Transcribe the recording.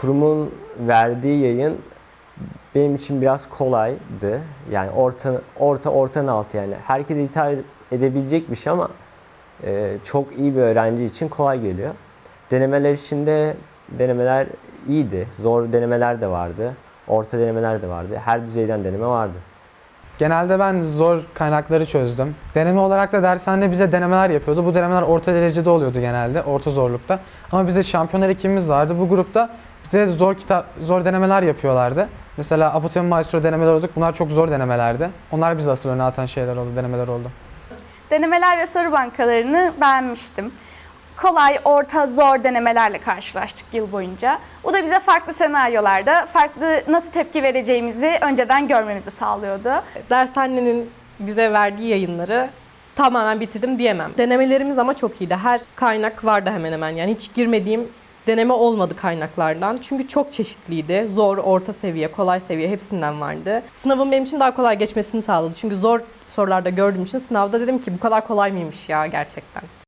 kurumun verdiği yayın benim için biraz kolaydı. Yani orta orta ortanın altı yani. Herkese hitap edebilecek bir şey ama e, çok iyi bir öğrenci için kolay geliyor. Denemeler için de denemeler iyiydi. Zor denemeler de vardı. Orta denemeler de vardı. Her düzeyden deneme vardı. Genelde ben zor kaynakları çözdüm. Deneme olarak da dershanede bize denemeler yapıyordu. Bu denemeler orta derecede oluyordu genelde, orta zorlukta. Ama bizde şampiyonlar ekibimiz vardı. Bu grupta bize zor kitap, zor denemeler yapıyorlardı. Mesela Apotem Maestro denemeler olduk. Bunlar çok zor denemelerdi. Onlar bizi asıl öne atan şeyler oldu, denemeler oldu. Denemeler ve soru bankalarını beğenmiştim. Kolay, orta, zor denemelerle karşılaştık yıl boyunca. Bu da bize farklı senaryolarda farklı nasıl tepki vereceğimizi önceden görmemizi sağlıyordu. Dershanenin bize verdiği yayınları tamamen bitirdim diyemem. Denemelerimiz ama çok iyiydi. Her kaynak vardı hemen hemen. Yani hiç girmediğim deneme olmadı kaynaklardan. Çünkü çok çeşitliydi. Zor, orta seviye, kolay seviye hepsinden vardı. Sınavın benim için daha kolay geçmesini sağladı. Çünkü zor sorularda gördüğüm için sınavda dedim ki bu kadar kolay mıymış ya gerçekten.